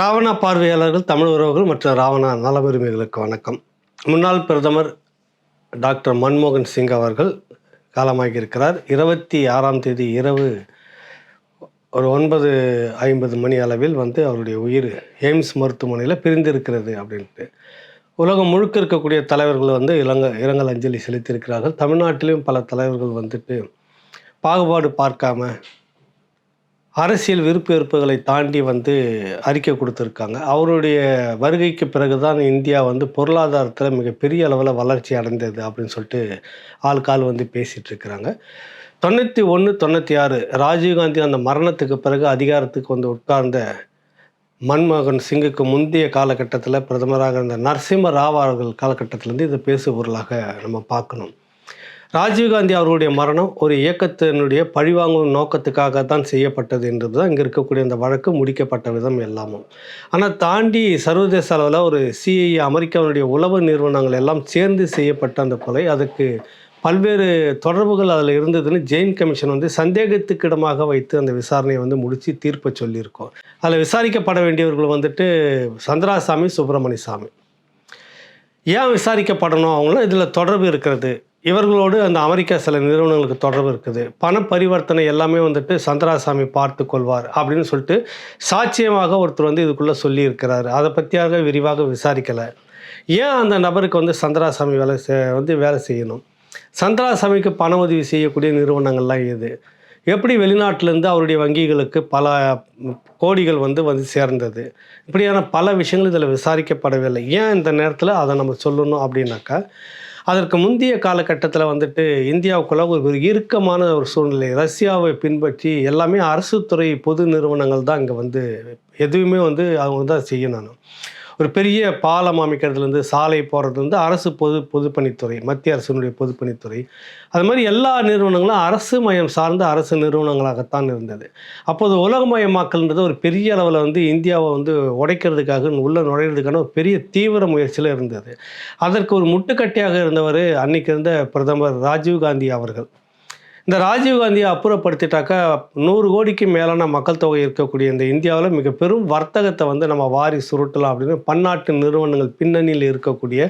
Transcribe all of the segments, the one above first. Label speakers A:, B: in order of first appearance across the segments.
A: ராவணா பார்வையாளர்கள் தமிழ் உறவுகள் மற்றும் ராவணா நலவுரிமைகளுக்கு வணக்கம். முன்னாள் பிரதமர் டாக்டர் மன்மோகன் சிங் அவர்கள் காலமாகியிருக்கிறார். இருபத்தி ஆறாம் தேதி இரவு ஒரு ஒன்பது ஐம்பது மணி அளவில் வந்து அவருடைய உயிர் எய்ம்ஸ் மருத்துவமனையில் பிரிந்திருக்கிறது அப்படின்ட்டு. உலகம் முழுக்க இருக்கக்கூடிய தலைவர்கள் வந்து இலங்க இரங்கல் அஞ்சலி செலுத்தியிருக்கிறார்கள். தமிழ்நாட்டிலும் பல தலைவர்கள் வந்துட்டு பாகுபாடு பார்க்காம அரசியல் விருப்ப வெறுப்புகளை தாண்டி வந்து அறிக்கை கொடுத்துருக்காங்க. அவருடைய வருகைக்கு பிறகு தான் இந்தியா வந்து பொருளாதாரத்தில் மிகப்பெரிய அளவில் வளர்ச்சி அடைந்தது அப்படின்னு சொல்லிட்டு ஆளுக்கால் வந்து பேசிகிட்டு இருக்கிறாங்க. தொண்ணூற்றி ஒன்று தொண்ணூற்றி ஆறு ராஜீவ்காந்தி அந்த மரணத்துக்கு பிறகு அதிகாரத்துக்கு வந்து உட்கார்ந்த மன்மோகன் சிங்குக்கு முந்தைய காலகட்டத்தில் பிரதமராக இருந்த நரசிம்ம ராவ் அவர்கள் காலகட்டத்திலேருந்து இதை பேசு பொருளாக நம்ம பார்க்கணும். ராஜீவ்காந்தி அவர்களுடைய மரணம் ஒரு இயக்கத்தினுடைய பழிவாங்கும் நோக்கத்துக்காக தான் செய்யப்பட்டது என்றது தான் இங்கே இருக்கக்கூடிய அந்த வழக்கு முடிக்கப்பட்ட விதம் எல்லாமும். ஆனால் தாண்டி சர்வதேச அளவில் ஒரு சிஐ அமெரிக்காவினுடைய உளவு நிறுவனங்கள் எல்லாம் சேர்ந்து செய்யப்பட்ட அந்த கொலை அதுக்கு பல்வேறு தொடர்புகள் அதில் இருந்ததுன்னு ஜெயின் கமிஷன் வந்து சந்தேகத்துக்கிடமாக வைத்து அந்த விசாரணையை வந்து முடித்து தீர்ப்பை சொல்லியிருக்கோம். அதில் விசாரிக்கப்பட வேண்டியவர்கள் வந்துட்டு சந்திராசாமி சுப்பிரமணிய சாமி ஏன் விசாரிக்கப்படணும்? அவங்களும் இதில் தொடர்பு இருக்கிறது. இவர்களோடு அந்த அமெரிக்கா சில நிறுவனங்களுக்கு தொடர்பு இருக்குது. பண பரிவர்த்தனை எல்லாமே வந்துட்டு சந்திராசாமி பார்த்து கொள்வார் அப்படின்னு சொல்லிட்டு சாட்சியமாக ஒருத்தர் வந்து இதுக்குள்ளே சொல்லியிருக்கிறாரு. அதை பற்றியாக விரிவாக விசாரிக்கலை. ஏன் அந்த நபருக்கு வந்து சந்திராசாமி வேலை செ- வந்து வேலை செய்யணும்? சந்திராசாமிக்கு பண உதவி செய்யக்கூடிய நிறுவனங்கள்லாம் எது? எப்படி வெளிநாட்டிலேருந்து அவருடைய வங்கிகளுக்கு பல கோடிகள் வந்து வந்து சேர்ந்தது? இப்படியான பல விஷயங்கள் இதில் விசாரிக்கப்படவில்லை. ஏன் இந்த நேரத்தில் அதை நம்ம சொல்லணும் அப்படின்னாக்கா அதற்கு முந்தைய காலகட்டத்தில் வந்துட்டு இந்தியாவுக்குள்ள ஒரு ஒரு இறுக்கமான ஒரு சூழ்நிலை. ரஷ்யாவை பின்பற்றி எல்லாமே அரசு துறை பொது நிறுவனங்கள் தான் இங்கே வந்து எதுவுமே வந்து அவங்க தான் செய்யணும். ஒரு பெரிய பாலம் அமைக்கிறதுலேருந்து சாலை போகிறதுலேருந்து அரசு பொது பொதுப்பணித்துறை மத்திய அரசினுடைய பொதுப்பணித்துறை அது மாதிரி எல்லா நிறுவனங்களும் அரசு மயம் சார்ந்த அரசு நிறுவனங்களாகத்தான் இருந்தது. அப்போது உலகமயமாக்கல்ன்றது ஒரு பெரிய அளவில் வந்து இந்தியாவை வந்து உடைக்கிறதுக்காக உள்ளே நுழையிறதுக்கான ஒரு பெரிய தீவிர முயற்சியில் இருந்தது. அதற்கு ஒரு முட்டுக்கட்டையாக இருந்தவர் அன்னைக்கு இருந்த பிரதமர் ராஜீவ் காந்தி அவர்கள். இந்த ராஜீவ் காந்தியை அப்புறப்படுத்திட்டாக்கா நூறு கோடிக்கு மேலான மக்கள் தொகை இருக்கக்கூடிய இந்த இந்தியாவில் மிக பெரும் வர்த்தகத்தை வந்து நம்ம வாரி சுருட்டலாம் அப்படின்னு பன்னாட்டு நிறுவனங்கள் பின்னணியில் இருக்கக்கூடிய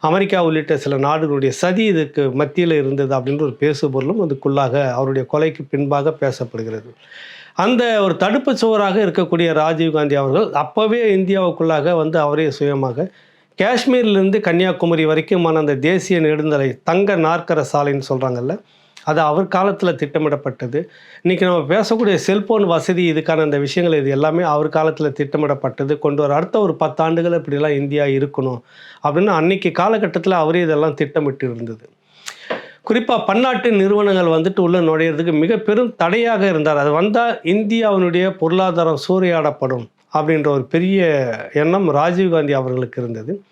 A: அமெரிக்கா உள்ளிட்ட சில நாடுகளுடைய சதி இதுக்கு மத்தியில் இருந்தது அப்படின்ற ஒரு பேசுபொருளும் அதுக்குள்ளாக அவருடைய கொலைக்கு பின்பாக பேசப்படுகிறது. அந்த ஒரு தடுப்பு சுவராக இருக்கக்கூடிய ராஜீவ் காந்தி அவர்கள் அப்போவே இந்தியாவுக்குள்ளாக வந்து அவரே சுயமாக காஷ்மீர்லேருந்து கன்னியாகுமரி வரைக்குமான அந்த தேசிய நெடுந்தலை தங்க நாற்கர சாலைன்னு சொல்கிறாங்கல்ல அது அவர் காலத்தில் திட்டமிடப்பட்டது. இன்றைக்கி நம்ம பேசக்கூடிய செல்ஃபோன் வசதி இதுக்கான அந்த விஷயங்கள் இது எல்லாமே அவர் காலத்தில் திட்டமிடப்பட்டது. கொண்டு வர அடுத்த ஒரு பத்தாண்டுகள் இப்படிலாம் இந்தியா இருக்கணும் அப்படின்னு அன்னைக்கு காலகட்டத்தில் அவரே இதெல்லாம் திட்டமிட்டு இருந்தது குறிப்பாக பன்னாட்டு நிறுவனங்கள் வந்துட்டு உள்ளே நுழையிறதுக்கு மிக பெரும் தடையாக இருந்தார். அது வந்தால் இந்தியாவினுடைய பொருளாதாரம் சூறையாடப்படும் அப்படின்ற ஒரு பெரிய எண்ணம் ராஜீவ்காந்தி அவர்களுக்கு இருந்தது.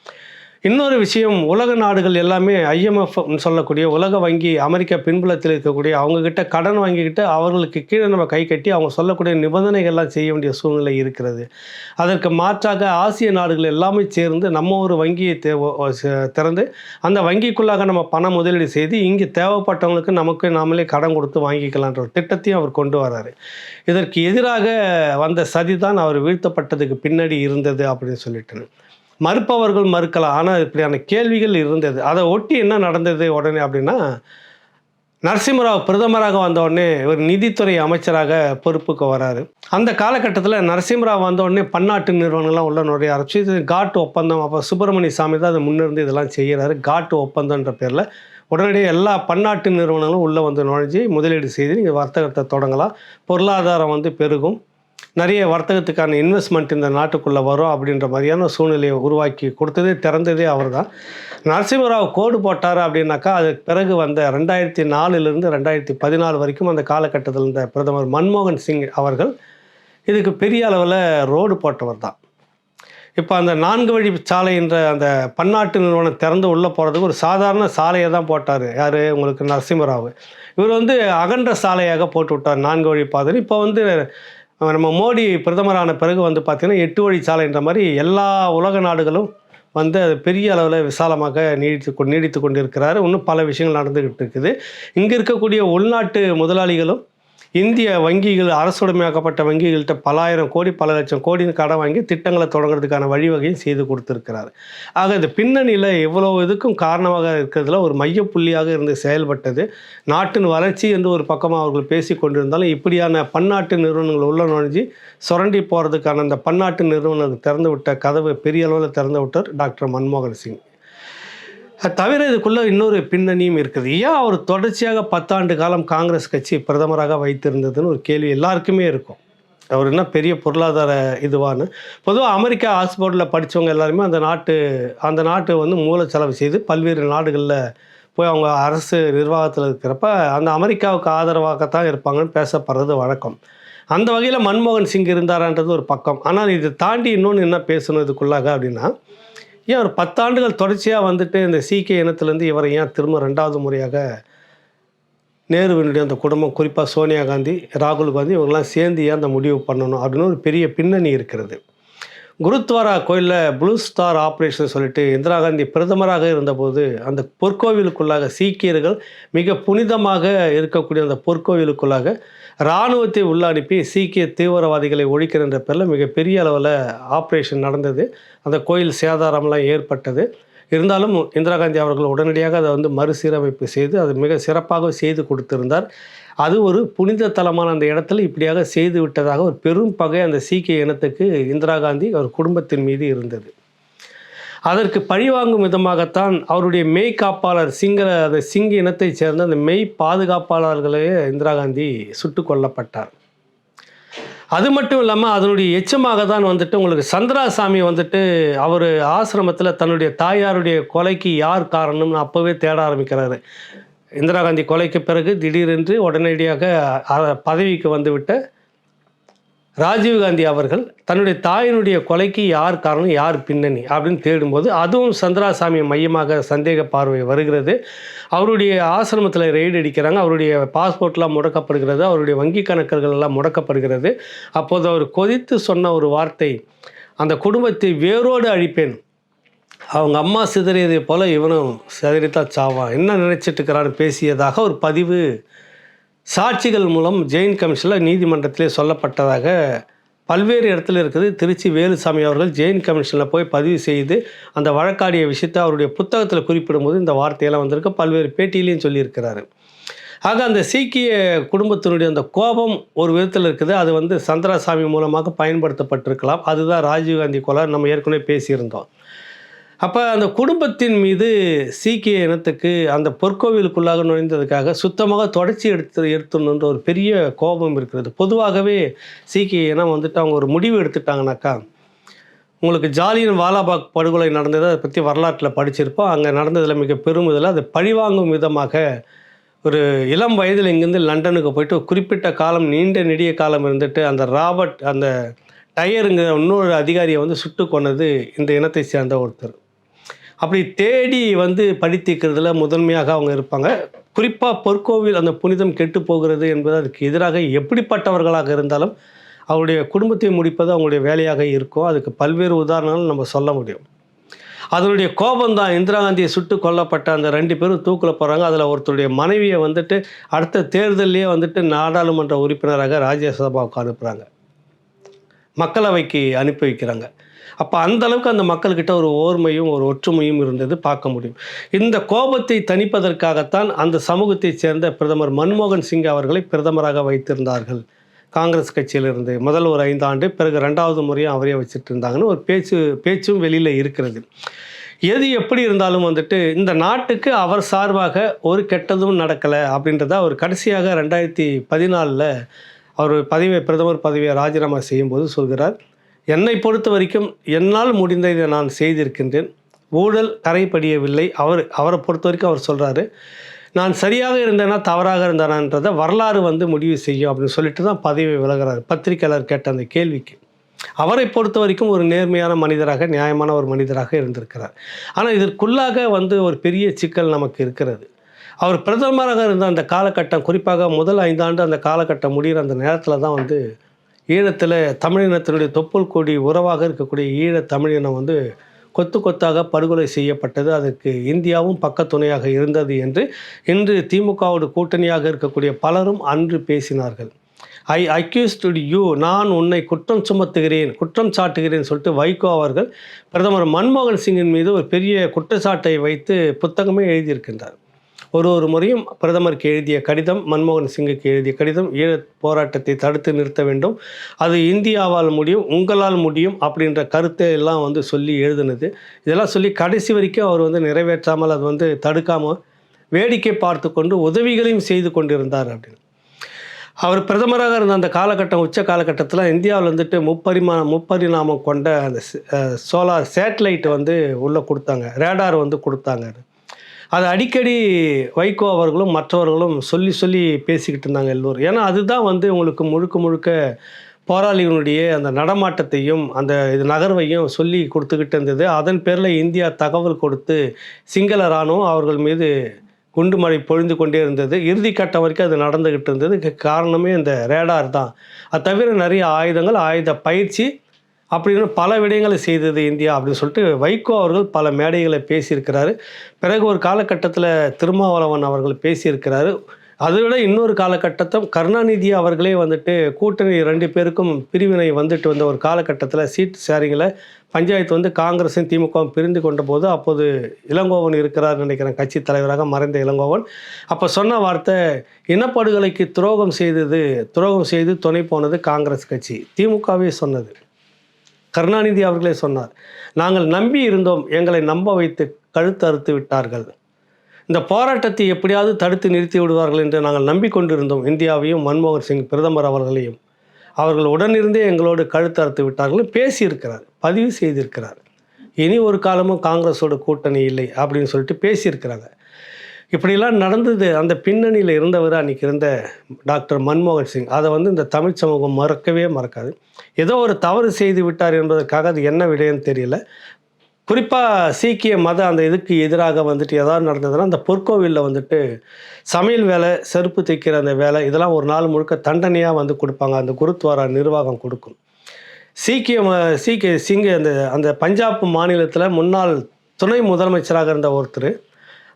A: இன்னொரு விஷயம் உலக நாடுகள் எல்லாமே ஐஎம்எஃப் சொல்லக்கூடிய உலக வங்கி அமெரிக்கா பின்புலத்தில் இருக்கக்கூடிய அவங்கக்கிட்ட கடன் வாங்கிக்கிட்டு அவர்களுக்கு கீழே நம்ம கை கட்டி அவங்க சொல்லக்கூடிய நிபந்தனைகள்லாம் செய்ய வேண்டிய சூழ்நிலை இருக்கிறது. அதற்கு மாற்றாக ஆசிய நாடுகள் எல்லாமே சேர்ந்து நம்ம ஒரு வங்கியை தே திறந்து அந்த வங்கிக்குள்ளாக நம்ம பண முதலீடு செய்து இங்கே தேவைப்பட்டவங்களுக்கு நமக்கு நாமளே கடன் கொடுத்து வாங்கிக்கலான்ற ஒரு திட்டத்தையும் அவர் கொண்டு வர்றாரு இதற்கு எதிராக வந்த சதி தான் அவர் வீழ்த்தப்பட்டதுக்கு பின்னாடி இருந்தது அப்படின்னு சொல்லிட்டு. மறுப்பவர்கள் மறுக்கலாம். ஆனால் இப்படியான கேள்விகள் இருந்தது. அதை ஒட்டி என்ன நடந்தது உடனே அப்படின்னா நரசிம்மராவ் பிரதமராக வந்தவுடனே ஒரு நிதித்துறை அமைச்சராக பொறுப்புக்கு வராரு. அந்த காலகட்டத்தில் நரசிம்மராவ் வந்தவுடனே பன்னாட்டு நிறுவனங்கள்லாம் உள்ள நுழைய ஆரம்பிச்சு இது காட்டு ஒப்பந்தம் அப்போ சுப்பிரமணிய சாமி தான் அதை முன்னிருந்து இதெல்லாம் செய்கிறாரு காட்டு ஒப்பந்தம்ன்ற பேரில் உடனடியாக எல்லா பன்னாட்டு நிறுவனங்களும் உள்ளே வந்து நுழைஞ்சு முதலீடு செய்து நீங்கள் வர்த்தகத்தை தொடங்கலாம். பொருளாதாரம் வந்து பெருகும். நிறைய வர்த்தகத்துக்கான இன்வெஸ்ட்மெண்ட் இந்த நாட்டுக்குள்ளே வரும் அப்படின்ற மாதிரியான சூழ்நிலையை உருவாக்கி கொடுத்ததே திறந்ததே அவர் தான் நரசிம்மராவ் கோடு போட்டார் அப்படின்னாக்கா அதுக்கு பிறகு வந்த ரெண்டாயிரத்தி நாலுலேருந்து ரெண்டாயிரத்தி பதினாலு வரைக்கும் அந்த காலகட்டத்தில் இருந்த பிரதமர் மன்மோகன் சிங் அவர்கள் இதுக்கு பெரிய அளவில் ரோடு போட்டவர் தான். இப்போ அந்த நான்கு வழி சாலை என்ற அந்த பன்னாட்டு நிறுவனம் திறந்து உள்ளே போகிறதுக்கு ஒரு சாதாரண சாலையை தான் போட்டார். யார்? உங்களுக்கு நரசிம்மராவ். இவர் வந்து அகன்ற சாலையாக போட்டு விட்டார் நான்கு வழி பாதை இப்போ வந்து நம்ம மோடி பிரதமரான பிறகு வந்து பார்த்திங்கன்னா எட்டு வழி சாலைன்ற மாதிரி எல்லா உலக நாடுகளும் வந்து அது பெரிய அளவில் விசாலமாக நீடித்து கொ நீடித்து கொண்டிருக்கிறாரு. இன்னும் பல விஷயங்கள் நடந்துக்கிட்டு இருக்குது. இங்கே இருக்கக்கூடிய உள்நாட்டு முதலாளிகளும் இந்திய வங்கிகள் அரசுடைமையாக்கப்பட்ட வங்கிகள்கிட்ட பலாயிரம் கோடி பல லட்சம் கோடின்னு கடன் வாங்கி திட்டங்களை தொடங்குறதுக்கான வழிவகையும் செய்து கொடுத்துருக்கிறார். ஆக இந்த பின்னணியில் எவ்வளோ இதுக்கும் காரணமாக இருக்கிறதுல ஒரு மையப்புள்ளியாக இருந்து செயல்பட்டது. நாட்டின் வளர்ச்சி என்று ஒரு பக்கமாக அவர்கள் பேசி கொண்டிருந்தாலும் இப்படியான பன்னாட்டு நிறுவனங்கள் உள்ள நுழைஞ்சு சுரண்டி போகிறதுக்கான அந்த பன்னாட்டு நிறுவனங்கள் திறந்து விட்ட கதவு பெரிய அளவில் திறந்து விட்டார் டாக்டர் மன்மோகன் சிங். தவிர இதுக்குள்ள இன்னொரு பின்னணியும் இருக்குது. ஏன் அவர் தொடர்ச்சியாக பத்தாண்டு காலம் காங்கிரஸ் கட்சி பிரதமராக வைத்திருந்ததுன்னு ஒரு கேள்வி எல்லாருக்குமே இருக்கும். அவர் என்ன பெரிய பொருளாதார இதுவான்னு. பொதுவாக அமெரிக்கா ஆக்ஸ்போர்டில் படித்தவங்க எல்லாருமே அந்த நாட்டு அந்த நாட்டு வந்து மூல செலவு செய்து பல்வேறு நாடுகளில் போய் அவங்க அரசு நிர்வாகத்தில் இருக்கிறப்ப அந்த அமெரிக்காவுக்கு ஆதரவாகத்தான் இருப்பாங்கன்னு பேசப்படுறது வழக்கம். அந்த வகையில் மன்மோகன் சிங் இருந்தாரான்றது ஒரு பக்கம். ஆனால் இதை தாண்டி இன்னொன்று என்ன பேசணும் இதுக்குள்ளாக அப்படின்னா ஏன் ஒரு பத்தாண்டுகள் தொடர்ச்சியாக வந்துட்டு இந்த சீக்கிய இனத்துலேருந்து இவரை ஏன் திரும்ப ரெண்டாவது முறையாக நேருவினுடைய அந்த குடும்பம் குறிப்பாக சோனியா காந்தி ராகுல் காந்தி இவங்கெல்லாம் சேர்ந்து ஏன் அந்த முடிவு பண்ணணும் அப்படின்னு ஒரு பெரிய பின்னணி இருக்கிறது. குருத்வாரா கோயிலில் ப்ளூ ஸ்டார் ஆப்ரேஷன் சொல்லிட்டு இந்திரா காந்தி பிரதமராக இருந்தபோது அந்த பொற்கோவிலுக்குள்ளாக சீக்கியர்கள் மிக புனிதமாக இருக்கக்கூடிய அந்த பொற்கோவிலுக்குள்ளாக இராணுவத்தை உள்ள அனுப்பி சீக்கிய தீவிரவாதிகளை ஒழிக்கிற பேரில் மிகப்பெரிய அளவில் ஆப்ரேஷன் நடந்தது. அந்த கோயில் சேதாரம்லாம் ஏற்பட்டது. இருந்தாலும் இந்திரா காந்தி அவர்கள் உடனடியாக அதை வந்து மறுசீரமைப்பு செய்து அது மிக சிறப்பாக செய்து கொடுத்திருந்தார். அது ஒரு புனித தலமான அந்த இடத்துல இப்படியாக செய்து விட்டதாக ஒரு பெரும் பகை அந்த சீக்கிய இனத்துக்கு இந்திரா காந்தி அவர் குடும்பத்தின் மீது இருந்தது. அதற்கு பழிவாங்கும் விதமாகத்தான் அவருடைய மெய் காப்பாளர் சிங்கள அந்த சிங்க இனத்தைச் சேர்ந்த அந்த மெய் பாதுகாப்பாளர்களே இந்திரா காந்தி சுட்டு கொல்லப்பட்டார். அது மட்டும் இல்லாமல் அதனுடைய எச்சமாக தான் வந்துட்டு உங்களுக்கு சந்திராசாமி வந்துட்டு அவர் ஆசிரமத்தில் தன்னுடைய தாயாருடைய கொலைக்கு யார் காரணம்னு அப்போவே தேட ஆரம்பிக்கிறாரு. இந்திரா காந்தி கொலைக்கு பிறகு திடீரென்று உடனடியாக பதவிக்கு வந்துவிட்ட ராஜீவ்காந்தி அவர்கள் தன்னுடைய தாயினுடைய கொலைக்கு யார் காரணம் யார் பின்னணி அப்படின்னு தேடும்போது அதுவும் சந்திராசாமியை மையமாக சந்தேக பார்வை வருகிறது. அவருடைய ஆசிரமத்தில் ரெய்டு அடிக்கிறாங்க அவருடைய பாஸ்போர்ட்லாம் முடக்கப்படுகிறது அவருடைய வங்கி கணக்குகள் எல்லாம் முடக்கப்படுகிறது. அப்போது அவர் கொதித்து சொன்ன ஒரு வார்த்தை அந்த குடும்பத்தை வேரோடு அழிப்பேன். அவங்க அம்மா சிதறியதை போல் இவனும் சிதறித்தான் சாவான். என்ன நினச்சிட்டு இருக்கிறான்னு பேசியதாக ஒரு பதிவு சாட்சிகள் மூலம் ஜெயின் கமிஷனில் நீதிமன்றத்திலே சொல்லப்பட்டதாக பல்வேறு இடத்துல இருக்குது. திருச்சி வேலுசாமி அவர்கள் ஜெயின் கமிஷனில் போய் பதிவு செய்து அந்த வழக்காடிய விஷயத்தை அவருடைய புத்தகத்தில் குறிப்பிடும்போது இந்த வார்த்தையெல்லாம் வந்திருக்கு. பல்வேறு பேட்டியிலையும் சொல்லியிருக்கிறாரு. ஆக அந்த சீக்கிய குடும்பத்தினுடைய அந்த கோபம் ஒரு விதத்தில் இருக்குது. அது வந்து சந்திராசாமி மூலமாக பயன்படுத்தப்பட்டிருக்கலாம். அதுதான் ராஜீவ்காந்தி கொலை நம்ம ஏற்கனவே பேசியிருந்தோம். அப்போ அந்த குடும்பத்தின் மீது சீக்கிய இனத்துக்கு அந்த பொற்கோவிலுக்குள்ளாக நுழைந்ததுக்காக சுத்தமாக தொடர்ச்சி எடுத்து எடுத்துணுன்ற ஒரு பெரிய கோபம் இருக்கிறது. பொதுவாகவே சீக்கிய இனம் வந்துட்டு அவங்க ஒரு முடிவு எடுத்துட்டாங்கனாக்கா உங்களுக்கு ஜாலியன் வாலாபாக் படுகொலை நடந்தது அதை பற்றி வரலாற்றில் படிச்சிருப்போம். அங்கே நடந்ததில் மிக பெரும் இதில் அது பழிவாங்கும் விதமாக ஒரு இளம் வயதில் இங்கேருந்து லண்டனுக்கு போயிட்டு ஒரு குறிப்பிட்ட காலம் நீண்ட நெடிய காலம் இருந்துட்டு அந்த ராபர்ட் அந்த டயருங்கிற இன்னொரு அதிகாரியை வந்து சுட்டு கொண்டது இந்த இனத்தை சேர்ந்த ஒருத்தர். அப்படி தேடி வந்து படித்திக்கிறதுல முதன்மையாக அவங்க இருப்பாங்க. குறிப்பாக பொற்கோவில் அந்த புனிதம் கெட்டு போகிறது என்பது அதுக்கு எதிராக எப்படிப்பட்டவர்களாக இருந்தாலும் அவருடைய குடும்பத்தை முடிப்பது அவங்களுடைய வேலையாக இருக்கும். அதுக்கு பல்வேறு உதாரணங்கள் நம்ம சொல்ல முடியும். அதனுடைய கோபம்தான் இந்திரா காந்தியை சுட்டு கொல்லப்பட்ட அந்த ரெண்டு பேரும் தூக்கில் போகிறாங்க அதில் ஒருத்தருடைய மனைவியை வந்துட்டு அடுத்த தேர்தல்லையே வந்துட்டு நாடாளுமன்ற உறுப்பினராக ராஜ்யசபாவுக்கு அனுப்புகிறாங்க மக்களவைக்கு அனுப்பி வைக்கிறாங்க. அப்போ அந்த அளவுக்கு அந்த மக்கள்கிட்ட ஒரு ஓர்மையும் ஒரு ஒற்றுமையும் இருந்தது பார்க்க முடியும். இந்த கோபத்தை தணிப்பதற்காகத்தான் அந்த சமூகத்தைச் சேர்ந்த பிரதமர் மன்மோகன் சிங் அவர்களை பிரதமராக வைத்திருந்தார்கள். காங்கிரஸ் கட்சியிலிருந்து முதல் ஒரு ஐந்து ஆண்டு பிறகு ரெண்டாவது முறையும் அவரே வச்சுட்டு இருந்தாங்கன்னு ஒரு பேச்சு பேச்சும் வெளியில் இருக்கிறது. எது எப்படி இருந்தாலும் வந்துட்டு இந்த நாட்டுக்கு அவர் சார்பாக ஒரு கெட்டதும் நடக்கலை அப்படின்றத அவர் கடைசியாக ரெண்டாயிரத்தி பதினாலில் அவர் பதவியை பிரதமர் பதவியை ராஜினாமா செய்யும்போது சொல்கிறார். என்னை பொறுத்த வரைக்கும் என்னால் முடிந்த இதை நான் செய்திருக்கின்றேன். ஊழல் கரைப்படியவில்லை அவர் அவரை பொறுத்த வரைக்கும் அவர் சொல்கிறாரு நான் சரியாக இருந்தேனா தவறாக இருந்தேனான்றதை வரலாறு வந்து முடிவு செய்யும் அப்படின்னு சொல்லிட்டு தான் பதவி விலகிறார். பத்திரிக்கையாளர் கேட்ட அந்த கேள்விக்கு. அவரை பொறுத்த வரைக்கும் ஒரு நேர்மையான மனிதராக நியாயமான ஒரு மனிதராக இருந்திருக்கிறார். ஆனால் இதற்குள்ளாக வந்து ஒரு பெரிய சிக்கல் நமக்கு இருக்கிறது. அவர் பிரதமராக இருந்த அந்த காலகட்டம் குறிப்பாக முதல் ஐந்தாண்டு அந்த காலகட்டம் முடிகிற அந்த நேரத்தில் தான் வந்து ஈழத்தில் தமிழினத்தினுடைய தொப்புள் கொடி உறவாக இருக்கக்கூடிய ஈழ தமிழினம் வந்து கொத்து கொத்தாக படுகொலை செய்யப்பட்டது. அதற்கு இந்தியாவும் பக்கத்துணையாக இருந்தது என்று இன்று திமுகவோட கூட்டணியாக இருக்கக்கூடிய பலரும் அன்று பேசினார்கள். ஐ அக்யூஸ்டு யூ நான் உன்னை குற்றம் சுமத்துகிறேன் குற்றம் சாட்டுகிறேன் சொல்லிட்டு வைகோ அவர்கள் பிரதமர் மன்மோகன் சிங்கின் மீது ஒரு பெரிய குற்றச்சாட்டை வைத்து புத்தகமே எழுதியிருக்கின்றார். ஒரு ஒரு முறையும் பிரதமருக்கு எழுதிய கடிதம் மன்மோகன் சிங்குக்கு எழுதிய கடிதம் ஈழ போராட்டத்தை தடுத்து நிறுத்த வேண்டும். அது இந்தியாவால் முடியும் உங்களால் முடியும் அப்படின்ற கருத்தை எல்லாம் வந்து சொல்லி எழுதுனது. இதெல்லாம் சொல்லி கடைசி வரைக்கும் அவர் வந்து நிறைவேற்றாமல் அது வந்து தடுக்காமல் வேடிக்கை பார்த்து கொண்டு உதவிகளையும் செய்து கொண்டிருந்தார் அப்படின்னு. அவர் பிரதமராக இருந்த அந்த காலகட்டம் உச்ச காலகட்டத்தில் இந்தியாவில் வந்துட்டு முப்பரிமா முப்பரிணாமம் கொண்ட அந்த சோலார் சேட்டலைட் வந்து உள்ளே கொடுத்தாங்க ரேடார் வந்து கொடுத்தாங்க அதை அடிக்கடி வைகோ அவர்களும் மற்றவர்களும் சொல்லி சொல்லி பேசிக்கிட்டு இருந்தாங்க எல்லோரும். ஏன்னா அதுதான் வந்து உங்களுக்கு முழுக்க முழுக்க போராளிகளுடைய அந்த நடமாட்டத்தையும் அந்த இது நகர்வையும் சொல்லி கொடுத்துக்கிட்டு இருந்தது. அதன் பேரில் இந்தியா தகவல் கொடுத்து சிங்கள இராணுவம் அவர்கள் மீது குண்டு மழை பொழிந்து கொண்டே இருந்தது. இறுதி கட்டம் வரைக்கும் அது நடந்துக்கிட்டு இருந்தது. காரணமே இந்த ரேடார் தான். அது தவிர நிறைய ஆயுதங்கள் ஆயுத பயிற்சி அப்படின்னு பல விடயங்களை செய்தது இந்தியா அப்படின்னு சொல்லிட்டு வைகோ அவர்கள் பல மேடைகளை பேசியிருக்கிறாரு. பிறகு ஒரு காலகட்டத்தில் திருமாவளவன் அவர்கள் பேசியிருக்கிறாரு. அதை விட இன்னொரு காலகட்டத்தை கருணாநிதி அவர்களே வந்துட்டு கூட்டணி ரெண்டு பேருக்கும் பிரிவினை வந்துட்டு வந்த ஒரு காலகட்டத்தில் சீட் ஷேரிங்கில் பஞ்சாயத்து வந்து காங்கிரஸும் திமுகவும் பிரிந்து கொண்ட போது அப்போது இளங்கோவன் இருக்கிறார் நினைக்கிறேன். கட்சி தலைவராக மறைந்த இளங்கோவன். அப்போ சொன்ன வார்த்தை இனப்படுகொலைக்கு துரோகம் செய்தது துரோகம் செய்து துணை போனது காங்கிரஸ் கட்சி. திமுகவே சொன்னது. கருணாநிதி அவர்களே சொன்னார் நாங்கள் நம்பி இருந்தோம் எங்களை நம்ப வைத்து கழுத்து அறுத்து விட்டார்கள். இந்த போராட்டத்தை எப்படியாவது தடுத்து நிறுத்தி விடுவார்கள் என்று நாங்கள் நம்பிக்கொண்டிருந்தோம் இந்தியாவையும் மன்மோகன் சிங் பிரதமர் அவர்களையும். அவர்கள் உடனிருந்தே எங்களோடு கழுத்து அறுத்து விட்டார்கள் பேசியிருக்கிறார் பதிவு செய்திருக்கிறார். இனி ஒரு காலமும் காங்கிரஸோட கூட்டணி இல்லை அப்படின்னு சொல்லிட்டு பேசியிருக்கிறாங்க. இப்படிலாம் நடந்தது. அந்த பின்னணியில் இருந்தவர் அன்றைக்கி இருந்த டாக்டர் மன்மோகன் சிங். அதை வந்து இந்த தமிழ் சமூகம் மறக்கவே மறக்காது. ஏதோ ஒரு தவறு செய்து விட்டார் என்பதற்காக அது என்ன விடயம்னு தெரியல. குறிப்பாக சீக்கிய மத அந்த இதுக்கு எதிராக வந்துட்டு எதாவது நடந்ததுன்னா அந்த பொற்கோவிலில் வந்துட்டு சமையல் வேலை செருப்பு தைக்கிற அந்த வேலை இதெல்லாம் ஒரு நாள் முழுக்க தண்டனையாக வந்து கொடுப்பாங்க. அந்த குருத்வாரா நிர்வாகம் கொடுக்கும். சீக்கிய சீக்கிய சிங்க அந்த அந்த பஞ்சாப் மாநிலத்தில் முன்னாள் துணை முதலமைச்சராக இருந்த ஒருத்தர்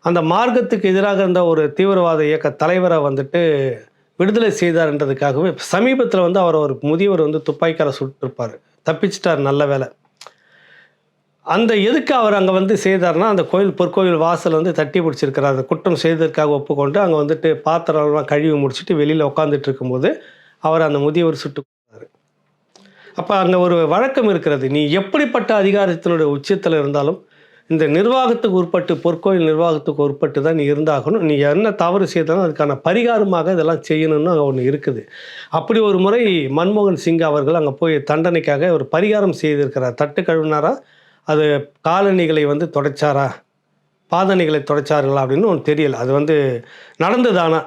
A: அந்த மார்க்கத்துக்கு எதிராக இருந்த ஒரு தீவிரவாத இயக்க தலைவரை வந்துட்டு விடுதலை செய்தார்ன்றதுக்காகவே சமீபத்தில் வந்து அவர் ஒரு முதியவர் வந்து துப்பாக்கியால் சுட்டிருப்பார். தப்பிச்சிட்டார் நல்ல வேலை அந்த எதுக்கு அவர் அங்கே வந்து செய்தார்னா அந்த கோயில் பொற்கோயில் வாசல் வந்து தட்டி பிடிச்சிருக்கிறார். அந்த குற்றம் செய்ததற்காக ஒப்புக்கொண்டு அங்கே வந்துட்டு பாத்திரம்லாம் கழுவி முடிச்சுட்டு வெளியில் உட்காந்துட்டு இருக்கும்போது அவர் அந்த முதியவர் சுட்டு அப்போ அங்கே ஒரு வழக்கம் இருக்கிறது. நீ எப்படிப்பட்ட அதிகாரத்தினுடைய உச்சத்தில் இருந்தாலும் இந்த நிர்வாகத்துக்கு உட்பட்டு பொற்கோயில் நிர்வாகத்துக்கு உட்பட்டு தான் நீ இருந்தாகணும். நீ என்ன தவறு செய்தாலும் அதுக்கான பரிகாரமாக இதெல்லாம் செய்யணும்னு ஒன்று இருக்குது. அப்படி ஒரு முறை மன்மோகன் சிங் அவர்கள் அங்கே போய் தண்டனைக்காக ஒரு பரிகாரம் செய்திருக்கிறார். தட்டு கழுவினாரா? அது காலணிகளை வந்து தொடச்சாரா? பாதணிகளை தொடச்சார்களா அப்படின்னு ஒன்று தெரியல. அது வந்து நடந்ததானா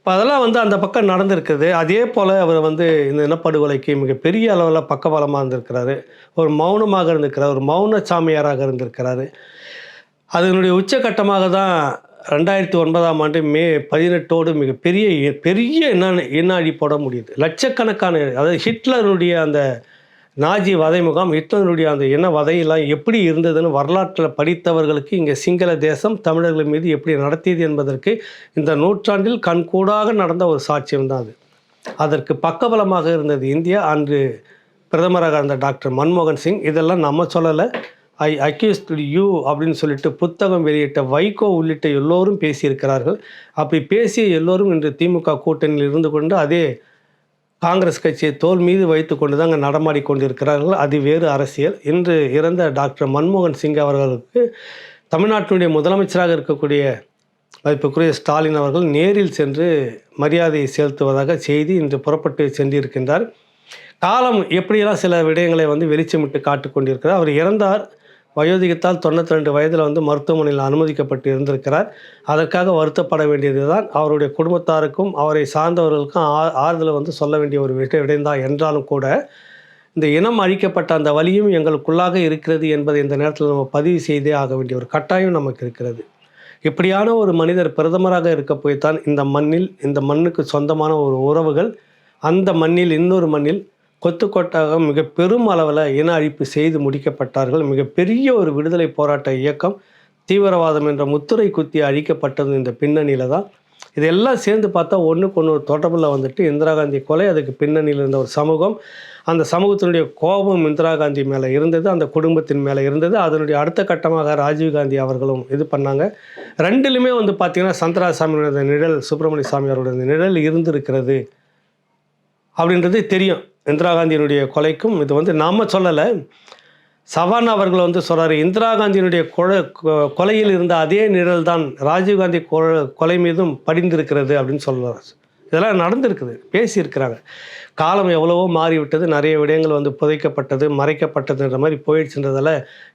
A: இப்போ அதெல்லாம் வந்து அந்த பக்கம் நடந்திருக்குது. அதே போல் அவர் வந்து இந்த இனப்படுகொலைக்கு மிகப்பெரிய அளவில் பக்கபலமாக இருந்திருக்கிறாரு. ஒரு மௌனமாக இருந்திருக்கிறார். ஒரு மௌன சாமியாராக இருந்திருக்கிறாரு. அதனுடைய உச்சகட்டமாக தான் ரெண்டாயிரத்தி ஒன்பதாம் ஆண்டு மே பதினெட்டோடு மிகப்பெரிய பெரிய என்ன எண்ணாடி போட முடியுது. லட்சக்கணக்கான அதாவது ஹிட்லருடைய அந்த நாஜி வதை முகாம் ஹிட்லருடைய அந்த இன வதையெல்லாம் எப்படி இருந்ததுன்னு வரலாற்றில் படித்தவர்களுக்கு இங்கே சிங்கள தேசம் தமிழர்கள் மீது எப்படி நடத்தியது என்பதற்கு இந்த நூற்றாண்டில் கண்கூடாக நடந்த ஒரு சாட்சியம் தான் அது. அதற்கு பக்கபலமாக இருந்தது இந்தியா. அன்று பிரதமராக இருந்த டாக்டர் மன்மோகன் சிங். இதெல்லாம் நம்ம சொல்லலை. ஐ அக்யூஸ் யூ அப்படின்னு சொல்லிட்டு புத்தகம் வெளியிட்ட வைகோ உள்ளிட்ட எல்லோரும் பேசியிருக்கிறார்கள். அப்படி பேசிய எல்லோரும் இன்று திமுக கூட்டணியில் இருந்து கொண்டு அதே காங்கிரஸ் கட்சியை தோல் மீது வைத்து கொண்டு தான் அங்கே நடமாடி கொண்டிருக்கிறார்கள். அது வேறு அரசியல். இன்று இறந்த டாக்டர் மன்மோகன் சிங் அவர்களுக்கு தமிழ்நாட்டினுடைய முதலமைச்சராக இருக்கக்கூடிய மதிப்புக்குரிய ஸ்டாலின் அவர்கள் நேரில் சென்று மரியாதையை செலுத்துவதாக செய்தி இன்று புறப்பட்டு சென்றிருக்கின்றார். காலம் எப்படியெல்லாம் சில விடயங்களை வந்து வெளிச்சமிட்டு காட்டுக்கொண்டிருக்கிறார் அவர் இறந்தார். வயோதிகத்தால் தொண்ணூற்றி ரெண்டு வயதில் வந்து மருத்துவமனையில் அனுமதிக்கப்பட்டு இருந்திருக்கிறார். அதற்காக வருத்தப்பட வேண்டியது தான் அவருடைய குடும்பத்தாருக்கும் அவரை சார்ந்தவர்களுக்கும் ஆ ஆறுதலை வந்து சொல்ல வேண்டிய ஒரு விஷயம் விடைந்தான் என்றாலும் கூட இந்த இனம் அழிக்கப்பட்ட அந்த வழியும் எங்களுக்குள்ளாக இருக்கிறது என்பதை இந்த நேரத்தில் நம்ம பதிவு செய்தே ஆக வேண்டிய ஒரு கட்டாயம் நமக்கு இருக்கிறது. இப்படியான ஒரு மனிதர் பிரதமராக இருக்க போய்த்தான் இந்த மண்ணில் இந்த மண்ணுக்கு சொந்தமான ஒரு உறவுகள் அந்த மண்ணில் இன்னொரு மண்ணில் கொத்து கொத்தாக மிக பெரும் அளவில் இன அழிப்பு செய்து முடிக்கப்பட்டார்கள். மிகப்பெரிய ஒரு விடுதலை போராட்ட இயக்கம் தீவிரவாதம் என்ற முத்துரை குத்தி அழிக்கப்பட்டது இந்த பின்னணியில் தான். இதெல்லாம் சேர்ந்து பார்த்தா ஒன்றுக்கு ஒன்று ஒரு தொடர்பில் வந்துட்டு இந்திரா காந்தி கொலை அதுக்கு பின்னணியில் இருந்த ஒரு சமூகம். அந்த சமூகத்தினுடைய கோபம் இந்திரா காந்தி மேலே இருந்தது அந்த குடும்பத்தின் மேலே இருந்தது. அதனுடைய அடுத்த கட்டமாக ராஜீவ் காந்தி அவர்களும் இது பண்ணாங்க. ரெண்டுலையுமே வந்து பார்த்திங்கன்னா சந்திராசாமியோட நிழல் சுப்பிரமணிய சாமி அவருடைய நிழல் இருந்திருக்கிறது அப்படின்றது தெரியும். இந்திரா காந்தியினுடைய கொலைக்கும் இது வந்து நாம் சொல்லலை சவான் அவர்கள் வந்து சொல்கிறாரு இந்திரா காந்தியினுடைய கொலை கொ- கொலையில் இருந்த அதே நிழல் தான் ராஜீவ்காந்தி கொலை மீதும் படிந்திருக்கிறது அப்படின்னு சொல்கிறார் இதெல்லாம் நடந்திருக்குது பேசியிருக்கிறாங்க. காலம் எவ்வளவோ மாறிவிட்டது நிறைய விடயங்கள் வந்து புதைக்கப்பட்டது மறைக்கப்பட்டதுன்ற மாதிரி போயிடுச்சுன்றதால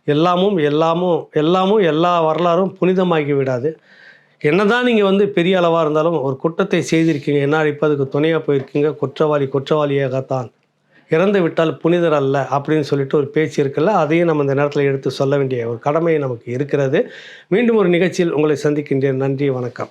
A: எல்லாமும் எல்லாமும் எல்லாமும் எல்லா வரலாறும் புனிதமாகி விடாது. என்னதான் நீங்கள் வந்து பெரிய அளவாக இருந்தாலும் ஒரு குற்றத்தை செய்திருக்கீங்க என்ன அழைப்பதுக்கு துணையாக போயிருக்கீங்க குற்றவாளி குற்றவாளியாகத்தான். இறந்து விட்டால் புனிதர் அல்ல அப்படின்னு சொல்லிட்டு ஒரு பேச்சு இருக்குல்ல அதையும் நம்ம இந்த நேரத்தில் எடுத்து சொல்ல வேண்டிய ஒரு கடமை நமக்கு இருக்கிறது. மீண்டும் ஒரு நிகழ்ச்சியில் உங்களை சந்திக்கின்றேன். நன்றி வணக்கம்.